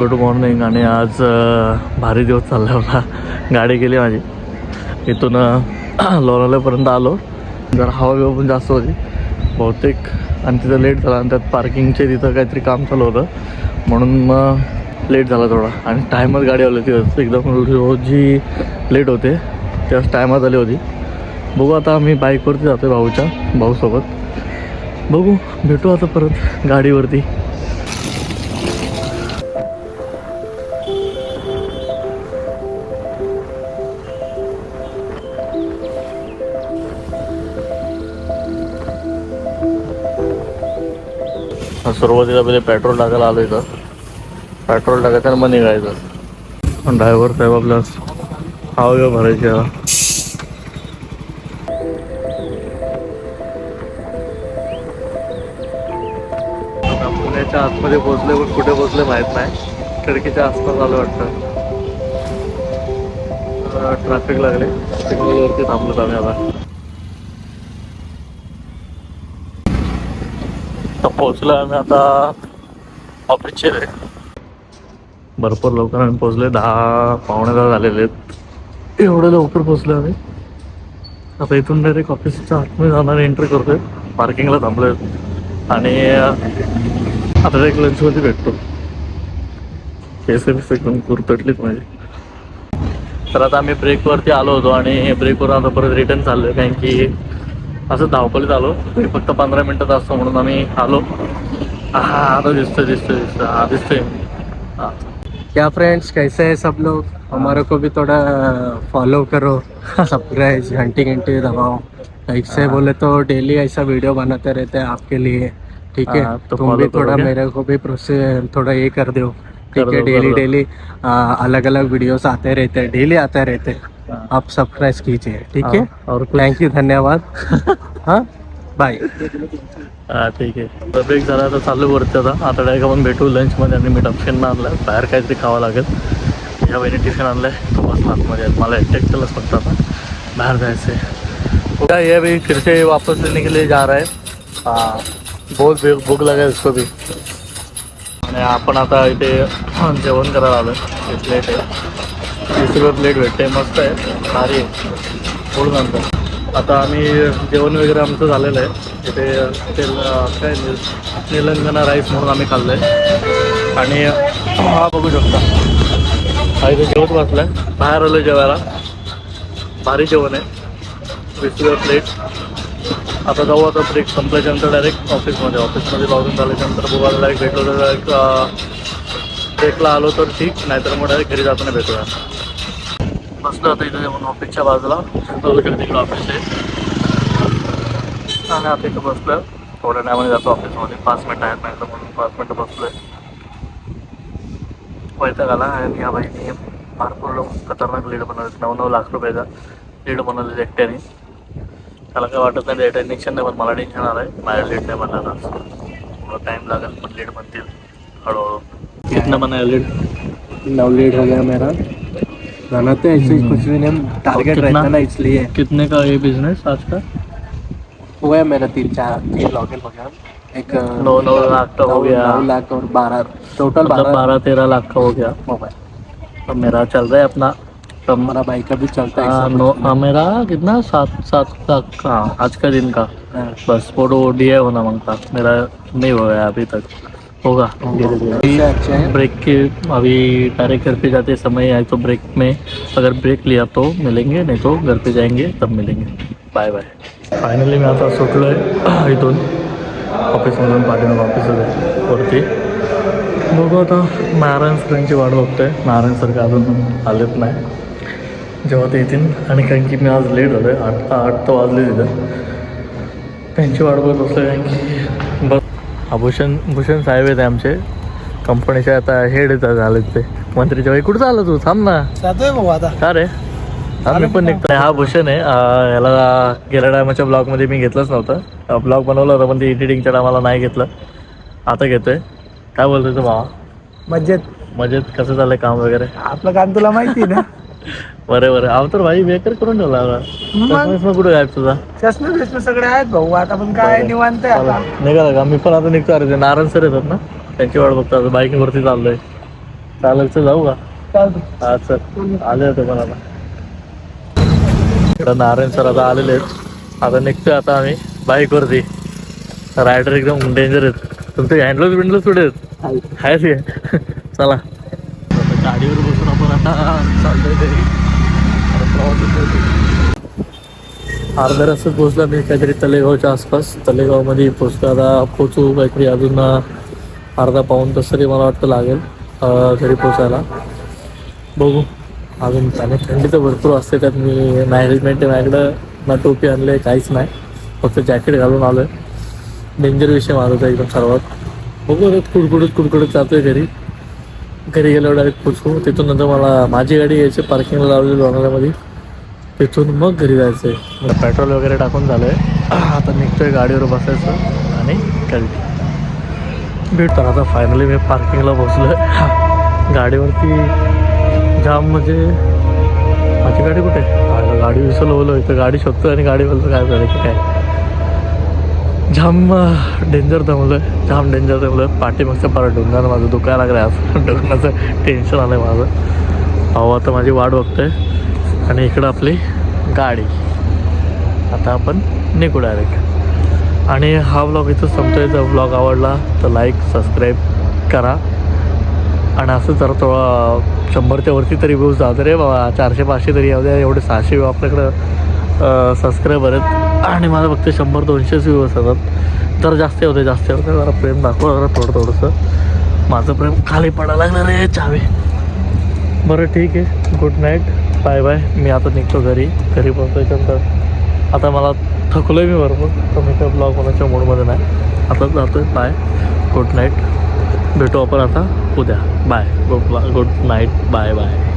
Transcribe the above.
Good morning आणि आज भारी दिवस चालला होता गाडी गेली माझी. इथून लोणावल्यापर्यंत आलो. जरा हवा बिवा पण जास्त होती. बहुतेक आणि तिथं लेट झाला. आणि त्यात पार्किंगचे तिथं काहीतरी काम चालू होतं. म्हणून मग लेट झाला थोडा. आणि टायमात गाडी आली होती. एकदम रोज जी लेट होते. त्यावेळेस टायमात आली होती. बघू आता आम्ही बाईकवरती जातो आहे भाऊच्या भाऊसोबत. बघू भेटू आता परत गाडीवरती. सुरुवातीला पहिले पेट्रोल टाकायला आलो इथं. पेट्रोल टाकायचं आणि मग निघायचं. ड्रायव्हर साहेब आपल्या हाव बिवा भरायची आता. पुण्याच्या आतमध्ये पोहोचले पण कुठे पोहोचले माहीत नाही. खिडकीच्या आसपास आलं वाटतं. ट्रॅफिक लागले. सिग्नलवरती थांबलो आम्ही आता. पोहोचलो आम्ही आता ऑफिसचे भरपूर लवकर आम्ही पोहोचले दहा पावणे दहा झालेले आहेत. एवढं लवकर पोहोचलो आम्ही. आता इथून डायरेक्ट ऑफिसच्या आतमध्ये जाणार एंट्री करतोय. पार्किंगला थांबलोय. आणि आता डायरेक्ट लंचमध्ये भेटतो. केस एकदम कुरतटलीत माझी. तर आता आम्ही ब्रेकवरती आलो होतो आणि ब्रेकवर आता परत रिटर्न चाललोय. कारण की असं धावपळीत आलो. तरी फक्त पंधरा मिनटात असतो म्हणून आम्ही आलो. हा आता दिसतोय दिसतोय दिसतोय. हा दिसतोय. हा. क्या फ्रेंड्स कैसे हैं सब लोग? हमारे को भी थोड़ा फॉलो करो. सब्सक्राइब घंटी घंटी दबाओ. ऐसे। बोले तो डेली ऐसा वीडियो बनाते रहते हैं आपके लिए. ठीक है? तो तुम भी थोड़ा? मेरे को भी प्रोसेस थोड़ा ये कर दो. ठीक है? डेली। डेली अलग अलग वीडियोस आते रहते हैं डेली आते रहते हाँ। आप सब्सक्राइब कीजिए ठीक है? हा, और थैंक यू धन्यवाद। हाँ बाय हा ठीक आहे तर ब्रेक झाला तर चालू वरती आता। आता डायरेक्ट आपण भेटू लंचमध्ये आणि मी टपशन आणलं बाहेर काहीतरी खावं लागेल. या बहिणी टिफ़िन आणलंय. तो बस आतमध्ये आहे. मला एकटेक्टलच फक्त आता. बाहेर जायचं आहे क्या ये भी फिर से वापस लेने के लिए जा रहा है हाँ बहुत भूक लगा है इसको भी. आणि आपण आता इथे जेवण करायला आलो प्लेट आहे. तीस रुपये प्लेट भेटते मस्त आहे. भारी आहे. थोडं नंतर आता आम्ही जेवण वगैरे आमचं झालेलं आहे. तिथे तेल काय निल- निलंगणा राईस म्हणून आम्ही खाल्लं आहे आणि हा बघू शकता. हा इथे जेवत आहे बाहेर आलो जेवायला. भारी जेवण आहे. वीस रुपये प्लेट आता जाऊ आता ब्रेक संपल्याच्यानंतर डायरेक्ट ऑफिसमध्ये ऑफिसमध्ये लॉगिन झाल्याच्यानंतर बघायला डायरेक्ट भेटलो डायरेक्ट ब्रेकला आलो तर ठीक नाहीतर मग डायरेक्ट घरी जाताना भेटूया. बसलो आता इथे जाऊन ऑफिसच्या बाजूला पलीकडे तिकडे ऑफिस आहे. आणि आता इथं बसलो थोड्या टायमाने जातो ऑफिसमध्ये. पाच मिनटं आहेत नाही तर म्हणून पाच मिनटं बसलोय. वैताग आला आणि या बाईने भरपूर लोक खतरनाक लीड बनवले. नऊ नऊ लाख रुपयाचा लीड बनवले एकट्याने. त्याला काय वाटत नाही डेटा टेन्शन नाही पण मला टेन्शन आलं आहे माझ्या लीड नाही बनणार थोडं टाईम लागेल पण लीड बनतील. हळूहळू. कितना बनाया लीड नव लीड हो गया मेरा। बनाते हैं ऐसे कुछ भी नहीं टारगेट? रहता है ना इसलिए। कितने का ये बिज़नेस आज का? हुआ है मेरा तीन चार तीन लॉगिन हो गया। एक नौ नौ लाख का हो गया। नौ लाख और बारह टोटल मतलब बारह। बारह तेरह लाख का हो गया। मोबाइल। तो मेरा चल रहा है अपना। तो हमारा बाइक का भी चलता है हाँ, नो हाँ, मेरा कितना? सात सात लाख का आज का दिन का। हाँ। बस फ़ोटो डी होना माँगता मेरा नहीं हो गया अभी तक। होगा। धीरे धीरे ब्रेक के अभी डायरेक्ट घर पे जाते समय आए तो ब्रेक में अगर ब्रेक लिया तो मिलेंगे नहीं तो घर पे जाएंगे तब मिलेंगे। बाय बाय फायनली मी आता सुटलो आहे इथून ऑफिसमधून पाठवून ऑफिस वरती बघू आता नारायण सरांची वाट बघतोय नारायण सर का अजून आलेत नाही जेव्हा ते येतील आणि कारण की मी आज लेट झालो आहे आठ आठ तर वाजले तिथं त्यांची वाट बघत बसलो कारण की बस भूषण भूषण साहेब आहेत आमचे. कंपनीचे आता हेड झालेत ते. मंत्रीच्या वेळी कुठं चाललं तू? थांब ना. जातोय भाऊ आता. का रे? हा मी पण निघतो हा भूषण आहे. अं, याला गेल्या टायमाच्या ब्लॉगमध्ये मी घेतलंच नव्हतं. ब्लॉग बनवला होता पण ते एडिटिंगच्या टायमाला नाही घेतलं. आता घेतोय. काय बोलतोय तू मामा? मजेत. मजेत. कसं चाललंय काम वगैरे? आपलं काम तुला माहिती ना. बरं बरं. अहो तर भाई बेकर करून ठेवला चष्मा कुठे गायब तुझा? चष्मे सगळे आहेत भाऊ. आता पण काय. निवांत आहे आता. निघाला का मी पण आता निघतो अरे ते नारायण सर येतात ना? त्यांची वाट बघतो आता. बाईकवरती चाललोय. चालेल तर जाऊ का? हा चल. आले होते पण आता. इकडं नारायण सर आता आलेले आहेत. आता निघतोय आता आम्ही बाईकवरती रायडर एकदम डेंजर आहेत. तुमचे हँडलोज बिंडलोज कुठे आहेत? आहेच चला. गाडीवर बसून आपण आता चालतोय तरी. अर्धा रस्त्यात पोहोचला मी काहीतरी तलेगावच्या आसपास. तलेगावमध्ये पोचतो आता पोचू काहीतरी अजून अर्धा पाऊन तास तरी मला वाटतं लागेल घरी पोचायला बघू. अजून आणि थंडी तर भरपूर असते त्यात मी मॅनेजमेंट माझ्याकडं ना टोपी आणले काहीच नाही. फक्त जॅकेट घालून आलो आहे डेंजर विषय माझा एकदम सर्वात. बघू कुडकुडत कुडकुडत कुडकुडत जातोय घरी. घरी गेल्यावर डायरेक्ट पोचू तिथून नंतर मला माझी गाडी यायची पार्किंगला लावलेली लोणाऱ्यामध्ये तिथून मग घरी जायचं आहे पेट्रोल वगैरे टाकून झालं आहे आता निघतोय गाडीवर बसायचं आणि घरी भेटतो आता फायनली मी पार्किंगला पोचलो गाडीवरती जाम म्हणजे माझी गाडी कुठे गाडी विसरलो इथं गाडी शोधतो आणि गाडी बोलतो काय करायचं काय? जाम डेंजर दमलं आहे जाम डेंजर दमलं आहे पाठीमागचं पार डोंगानं माझं दुखायला लागलं आहे आज. डोंगराचं टेन्शन आलं आहे माझं. भाऊ आता माझी वाट बघतोय. आणि इकडं आपली गाडी. आता आपण निघू डायरेक्ट आणि हा ब्लॉग इथं संपतोय. जर ब्लॉग आवडला तर लाईक सबस्क्राईब करा. आणि असं जरा थोडा शंभरच्या वरती तरी व्ह्यूज जाऊ रे बाबा. चारशे पाचशे तरी येऊ द्या. एवढे सहाशे व्ह्यू आपल्याकडं. सबस्क्रायबर आहेत. आणि माझं फक्त शंभर दोनशेच व्ह्यूज असतात तर जास्त होते जास्त होते. जरा प्रेम दाखवा जरा थोडं थोडंसं. माझं प्रेम खाली पडायला लागलं रे चावे. बरं ठीक आहे. गुड नाईट बाय बाय मी आता निघतो घरी. घरी पोहोचायच्यानंतर. आता मला थकलो आहे मी भरपूर. तर मी काही ब्लॉग होण्याच्या मूडमध्ये नाही. आता जातो आहे बाय गुड नाईट भेटू आपण आता उद्या. Bye good good night bye bye